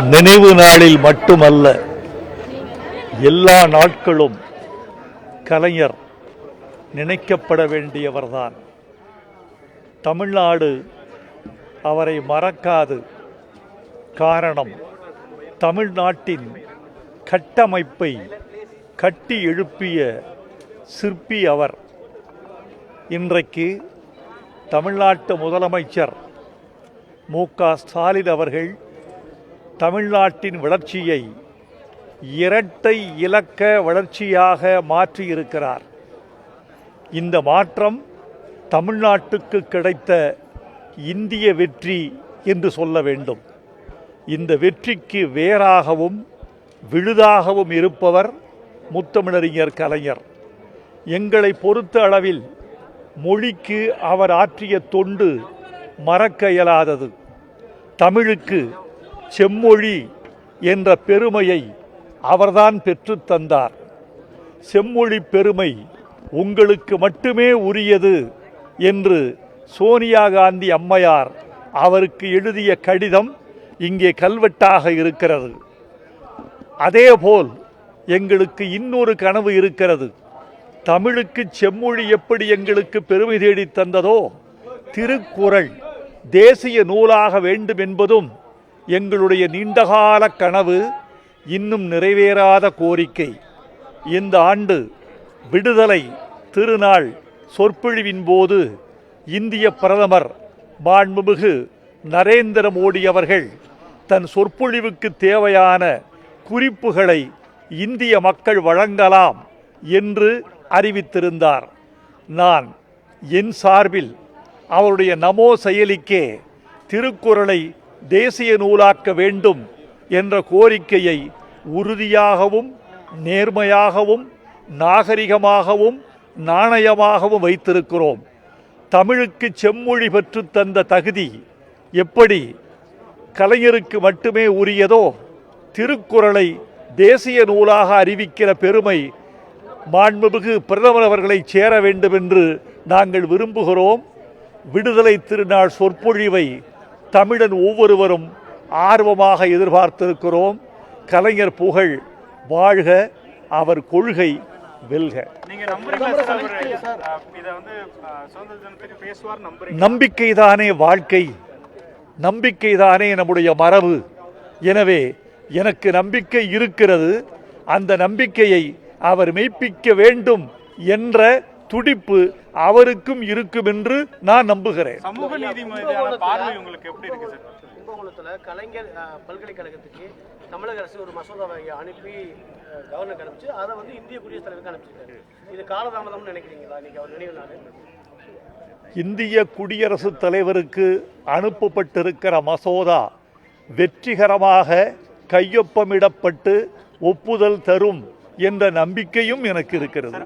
நினைவு நாளில் மட்டுமல்ல எல்லா நாட்களும் கலைஞர் நினைக்கப்பட வேண்டியவர்தான். தமிழ்நாடு அவரை மறக்காது. காரணம் தமிழ்நாட்டின் கட்டமைப்பை கட்டி எழுப்பிய சிற்பி அவர். இன்றைக்கு தமிழ்நாட்டு முதலமைச்சர் மு க ஸ்டாலின் அவர்கள் தமிழ்நாட்டின் வளர்ச்சியை இரட்டை இலக்க வளர்ச்சியாக மாற்றியிருக்கிறார். இந்த மாற்றம் தமிழ்நாட்டுக்கு கிடைத்த இந்திய வெற்றி என்று சொல்ல வேண்டும். இந்த வெற்றிக்கு வேறாகவும் விழுதாகவும் இருப்பவர் முத்தமிழறிஞர் கலைஞர். எங்களை பொறுத்த அளவில் மொழிக்கு அவர் ஆற்றிய தொண்டு மறக்க இயலாதது. தமிழுக்கு செம்மொழி என்ற பெருமையை அவர்தான் பெற்றுத் தந்தார். செம்மொழி பெருமை உங்களுக்கு மட்டுமே உரியது என்று சோனியா காந்தி அம்மையார் அவருக்கு எழுதிய கடிதம் இங்கே கல்வெட்டாக இருக்கிறது. அதேபோல் எங்களுக்கு இன்னொரு கனவு இருக்கிறது. தமிழுக்கு செம்மொழி எப்படி எங்களுக்கு பெருமை தேடித் தந்ததோ திருக்குறள் தேசிய நூலாக வேண்டும் என்பதும் எங்களுடைய நீண்டகால கனவு இன்னும் நிறைவேறாத கோரிக்கை. இந்த ஆண்டு விடுதலை திருநாள் சொற்பொழிவின் போது இந்திய பிரதமர் மாண்புமிகு நரேந்திர மோடி அவர்கள் தன் சொற்பொழிவுக்கு தேவையான குறிப்புகளை இந்திய மக்கள் வழங்கலாம் என்று அறிவித்திருந்தார். நான் என் சார்பில் அவருடைய நமோ செயலிக்கே திருக்குறளை தேசிய நூலாக்க வேண்டும் என்ற கோரிக்கையை உறுதியாகவும் நேர்மையாகவும் நாகரிகமாகவும் நாணயமாகவும் வைத்திருக்கிறோம். தமிழுக்கு செம்மொழி பெற்று தந்த தகுதி எப்படி கலைஞருக்கு மட்டுமே உரியதோ திருக்குறளை தேசிய நூலாக அறிவிக்கிற பெருமை மாண்புமிகு பிரதமர் அவர்களை சேர வேண்டும் என்று நாங்கள் விரும்புகிறோம். விடுதலை திருநாள் சொற்பொழிவை தமிழன் ஒவ்வொருவரும் ஆர்வமாக எதிர்பார்த்திருக்கிறோம். கலைஞர் புகழ் வாழ்க அவர் கொள்கை வெல்க. நம்பிக்கைதானே வாழ்க்கை. நம்பிக்கைதானே நம்முடைய மரபு. எனவே எனக்கு நம்பிக்கை இருக்கிறது. அந்த நம்பிக்கையை அவர் மெய்ப்பிக்க வேண்டும் என்ற துடிப்பு அவருக்கும் இருக்கும் என்று நான் நம்புகிறேன். சமூக நீதி பார்வை உங்களுக்கு எப்படி இருக்கு சார்? கும்பகோணத்தில் கலைஞர் பல்கலைக்கழகத்துக்கு தமிழக அரசு ஒரு மசோதாவை அனுப்பி கவர்னருக்கு அனுப்பிச்சு அதை வந்து இந்திய குடியரசுத் தலைவருக்கு அனுப்பிச்சிருக்காரு. இது காலதாமதம்னு நினைக்கிறீங்களா? இன்னைக்கு அவர் நினைவு நாள்? இந்திய குடியரசுத் தலைவருக்கு அனுப்பப்பட்டிருக்கிற மசோதா வெற்றிகரமாக கையொப்பமிடப்பட்டு ஒப்புதல் தரும் என்ற நம்பிக்கையும் எனக்கு இருக்கிறது.